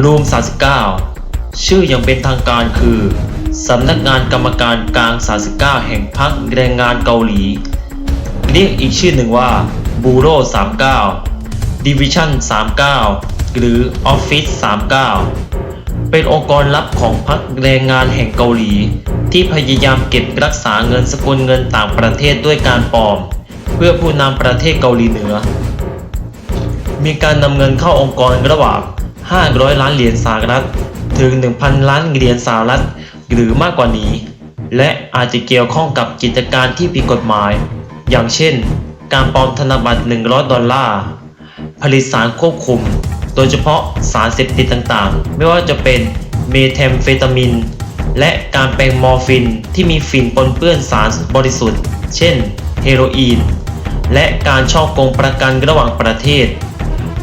รูม 39 ชื่ออย่างเป็นทางการคือ สำนักงานกรรมการกลาง 39 แห่งพรรคแรงงานเกาหลี เรียกอีกชื่อหนึ่งว่าบูโร39 Division 39 หรือ Office 39 เป็นองค์กรลับของพรรคแรงงานแห่งเกาหลี ที่พยายามเก็บรักษาเงินสกุลเงินต่างประเทศด้วยการปลอม เพื่อผู้นำประเทศเกาหลีเหนือ มีการนำเงินเข้าองค์กรระหว่าง 500 ล้านเหรียญสหรัฐ ถึง 1,000 ล้านเหรียญสหรัฐ หรือมากกว่านี้ และอาจจะเกี่ยวข้องกับกิจการที่ผิดกฎหมาย อย่างเช่น การปลอมธนบัตร 100 ดอลลาร์ ผลิตสารควบคุม โดยเฉพาะสารเสพติดต่างๆ ไม่ว่าจะเป็นเมแทมเฟตามิน และการแปลงมอร์ฟินที่มีฝิ่นปนเปื้อนสารบริสุทธิ์ เช่น เฮโรอีน และการช่อกงประกันระหว่างประเทศ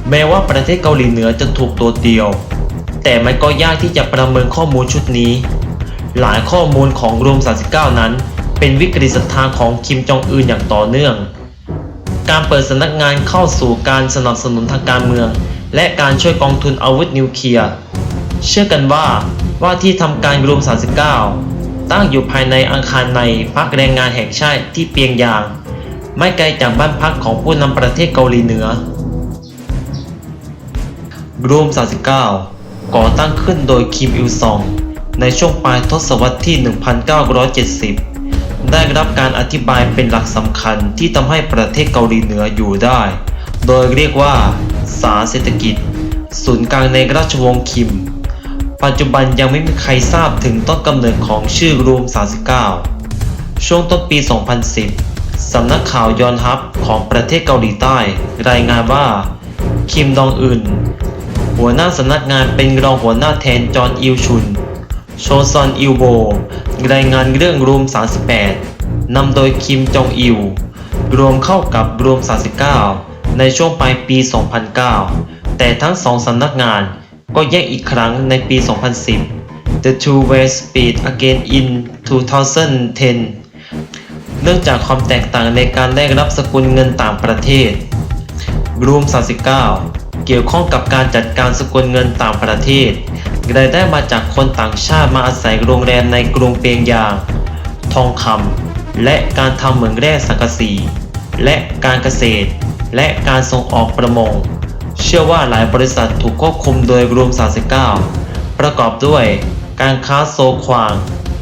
แม้ว่าประเทศเกาหลีเหนือจะถูกตัวเดียว แต่มันก็ยากที่จะประเมินข้อมูลชุดนี้ หลายข้อมูลของรวม 39 นั้น เป็นวิกฤตศรัทธาของคิมจองอึนอย่างต่อเนื่อง การเปิดสำนักงานเข้าสู่การสนับสนุนทางการเมือง และการช่วยกองทุนอาวุธนิวเคลียร์ เชื่อกันว่าว่าที่ทำการรวม 39 ตั้งอยู่ภายในอาคารในพักแรงงานแห่งชาติที่เปียงยาง ไม่ไกลจากบ้านพักของผู้นำประเทศเกาหลีเหนือ รวม 39 ก่อตั้งขึ้นโดยคิมอิลซอง ในช่วงปลายทศวรรษที่ 1970 ได้รับการอธิบายเป็นหลักสำคัญที่ทำให้ประเทศเกาหลีเหนืออยู่ได้ โดยเรียกว่า สาเศรษฐกิจ ศูนย์กลางในราชวงศ์คิม ปัจจุบันยังไม่มีใครทราบถึงต้นกำเนิดของชื่อรวม 39 ช่วงต้นปี 2010สำนักข่าวยอนฮับของประเทศเกาหลีใต้ รายงานว่า คิมดองอึน หัวหน้าสำนักงานเป็นรองหัวหน้าแทนจอห์นอิลชุน โชซอนอิลโบ รายงานเรื่องรวม 38 นำโดยคิมจองอิล รวมเข้ากับรวม 39 ในช่วงปลายปี 2009 แต่ทั้งสองสำนักงานก็แยกอีกครั้งในปี 2010 The two ways speed again in 2010เนื่องจากความแตกต่างในการได้รับสกุลเงินต่างประเทศ รวม 39 เกี่ยวข้องกับการจัดการสกุลเงินต่างประเทศรายได้มาจากคนต่างชาติมาอาศัยโรงแรมในกรุงเปียงยาง ทองคำและการทำเหมืองแร่สังกะสี และการเกษตร และการส่งออกประมง เชื่อว่าหลายบริษัทถูกควบคุมโดยรวม 39 ประกอบด้วย การค้าโซควาง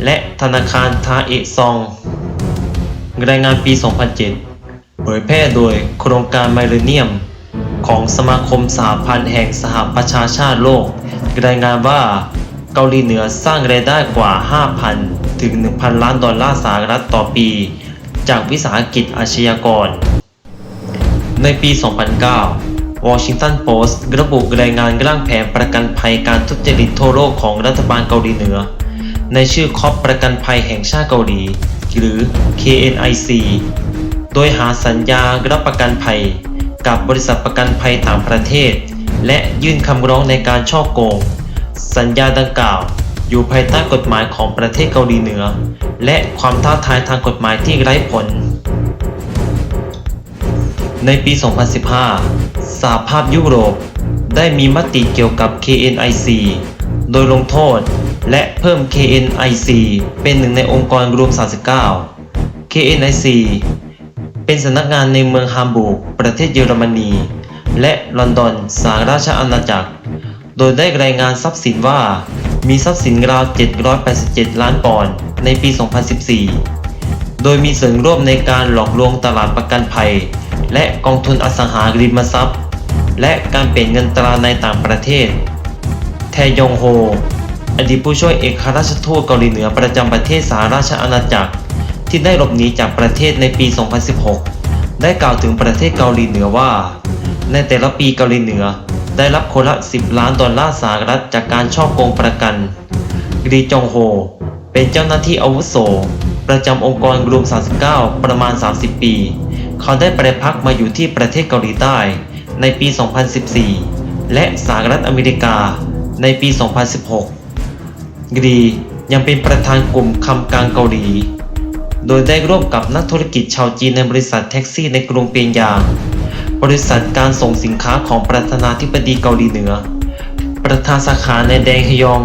และธนาคารทาเอะซอง รายงานปี 2007 เผยแพร่โดยโครงการไมเลเนียม ของสมาคมสหพันธ์แห่งสหประชาชาติโลก รายงานว่าเกาหลีเหนือสร้างรายได้กว่า 5,000 ถึง 1,000 ล้านดอลลาร์สหรัฐต่อปี จากวิสาหกิจอาชญากร ในปี 2009 Washington Post ระบุรายงานร่างแผนประกันภัยการทุจริตทั่วโลกของรัฐบาลเกาหลีเหนือ ในชื่อคอปประกันภัยแห่งชาติเกาหลี หรือ KNIC โดยหาสัญญารับประกันภัย กับบริษัทประกันภัยต่างประเทศ และยื่นคำร้องในการช่อโกง สัญญาดังกล่าว อยู่ภายใต้กฎหมายของประเทศเกาหลีเหนือ และความท้าทายทางกฎหมายที่ไร้ผล ในปี 2015 สหภาพยุโรปได้มีมติเกี่ยวกับ KNIC โดยลงโทษและเพิ่ม KNIC เป็นหนึ่งในองค์กรรวม 39 KNIC เป็นสำนักงานในเมืองฮัมบูร์กประเทศเยอรมนี และลอนดอนสหราชอาณาจักร โดยได้รายงานทรัพย์สินว่า มีทรัพย์สินราว 787 ล้านปอนด์ในปี 2014 โดยมีส่วนร่วมในการหลอกลวงตลาดประกันภัย และกองทุนอสังหาริมทรัพย์ และการเปลี่ยนเงินตราในต่างประเทศ แทยองโฮ อดีตผู้ช่วยเอกครราชทูตเกาหลีเหนือประจำประเทศสหราชอาณาจักร ที่ได้หลบหนีจากประเทศในปี 2016 ได้กล่าวถึงประเทศเกาหลีเหนือว่า ในแต่ละปีเกาหลีเหนือ ได้รับคนละ 10 ล้านดอลลาร์สหรัฐจากการช่อโกงประกันรีจองโฮ เป็นเจ้าหน้าที่อาวุโส ประจำองค์กรรวม 39 ประมาณ 30 ปี เขาได้ไปพักมาอยู่ที่ประเทศเกาหลีใต้ในปี 2014 และสหรัฐอเมริกาในปี 2016 กรียังเป็นประธานกลุ่มคำกลางเกาหลี โดยได้ร่วมกับนักธุรกิจชาวจีนในบริษัทแท็กซี่ในกรุงเปียงยาง บริษัทการส่งสินค้าของประธานาธิบดีเกาหลีเหนือ ประธานสาขาในแดงฮยอง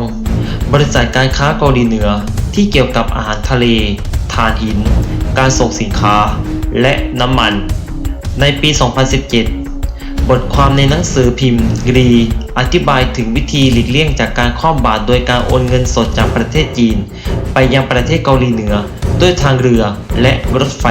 บริษัทการค้าเกาหลีเหนือที่เกี่ยวกับอาหารทะเลถ่านหิน การส่งสินค้า และน้ำมัน ในปี 2017 บทความในหนังสือพิมพ์กรี อธิบายถึงวิธีหลีกเลี่ยงจากการคว่ำบาตรโดยการโอนเงินสดจากประเทศจีน ไปยังประเทศเกาหลีเหนือ ด้วยทางเรือและรถไฟ